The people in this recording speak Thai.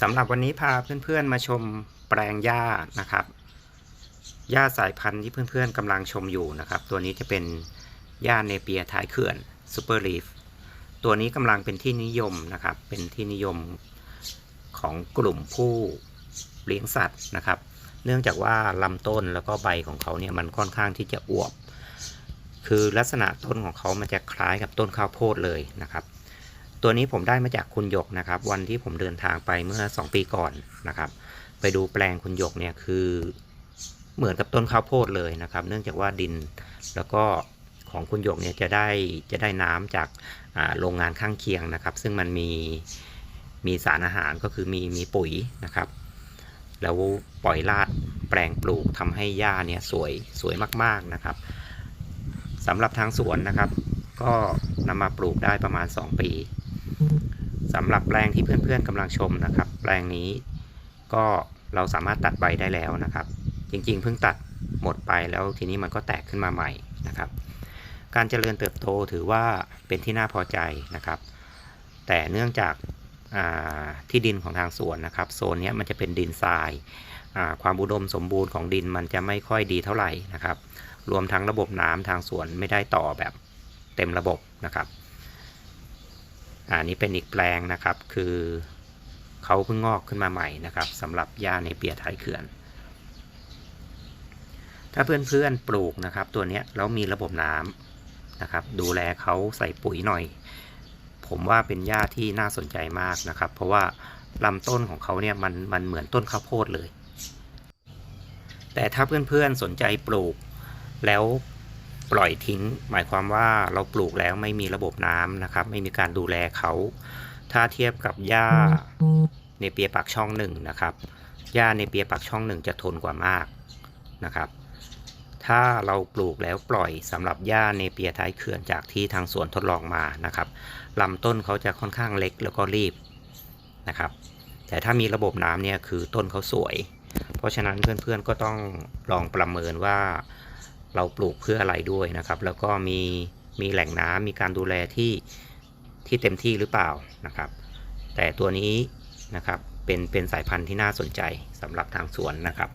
สำหรับวันนี้พาเพื่อนๆมาชมแปลงหญ้านะครับหญ้าสายพันธุ์ที่เพื่อนๆกำลังชมอยู่นะครับ ตัวนี้จะเป็นหญ้าเนเปียท้ายเขื่อนซูเปอร์ลีฟตัวนี้กำลังเป็นที่นิยมนะครับ เป็นที่นิยมของกลุ่มผู้เลี้ยงสัตว์นะครับ เนื่องจากว่าลำต้นแล้วก็ใบของเขาเนี่ยมันค่อนข้างที่จะอวบ คือลักษณะต้นของเขามันจะคล้ายกับต้นข้าวโพดเลยนะครับ ตัวนี้ผมได้มาจากคุณหยกนะครับ วันที่ผมเดินทางไปเมื่อ 2 ปีก่อนนะครับ ไปดูแปลงคุณหยกเนี่ยคือเหมือนกับต้นข้าวโพดเลยนะครับ เนื่องจากว่าดินแล้วก็ของคุณหยกเนี่ยจะได้จะได้น้ำจากาโรงงานข้างเคียงนะครับ ซึ่งมันมีมีสารอาหารก็คือมีมีปุ๋ยนะครับ แล้วปล่อยลาดแปลงปลูกทำให้หญ้าเนี่ยสวยสวยมากๆนะครับสำหรับทางสวนนะครับ ก็นำมาปลูกได้ประมาณ 2 ปี สำหรับแปลงที่เพื่อนๆกำลังชมนะครับ แปลงนี้ก็เราสามารถตัดใบได้แล้วนะครับ จริงๆ เพิ่งตัดหมดไปแล้วทีนี้มันก็แตกขึ้นมาใหม่นะครับ การเจริญเติบโตถือว่าเป็นที่น่าพอใจนะครับ แต่เนื่องจากาที่ดินของทางสวนนะครับโซนนี้มันจะเป็นดินทรายาความอุดมสมบูรณ์ของดินมันจะไม่ค่อยดีเท่าไหร่นะครับ รวมทั้งระบบน้ำทางสวนไม่ได้ต่อแบบเต็มระบบนะครับ อ่านี้เป็นอีกแปลงนะครับ คือเขาเพิ่งงอกขึ้นมาใหม่นะครับสำหรับหญ้าในเปียท้ายเขื่อน ถ้าเพื่อนๆปลูกนะครับ ตัวนี้แล้วมีระบบน้ำนะครับ ดูแลเขาใส่ปุ๋ยหน่อย ผมว่าเป็นหญ้าที่น่าสนใจมากนะครับ เพราะว่าลำต้นของเขาเนี่ยมันมันเหมือนต้นข้าวโพดเลย แต่ถ้าเพื่อนๆสนใจปลูกแล้ว ปล่อยทิ้ง หมายความว่าเราปลูกแล้วไม่มีระบบน้ำนะครับ ไม่มีการดูแลเขา ถ้าเทียบกับหญ้าในเปียปากช่องหนึ่งนะครับหญ้าในเปียปากช่องหนึ่งจะทนกว่ามากนะครับ ถ้าเราปลูกแล้วปล่อยสำหรับหญ้าในเปียท้ายเขื่อนจากที่ทางสวนทดลองมานะครับลำต้นเขาจะค่อนข้างเล็กแล้วก็รีบนะครับ แต่ถ้ามีระบบน้ำเนี่ยคือต้นเขาสวย เพราะฉะนั้นเพื่อนๆก็ต้องลองประเมินว่า เราปลูกเพื่ออะไรด้วยนะครับ แล้วก็มีมีแหล่งน้ำมีการดูแลที่ที่เต็มที่หรือเปล่านะครับ แต่ตัวนี้นะครับเป็นเป็นสายพันธุ์ที่น่าสนใจสำหรับทางสวนนะครับ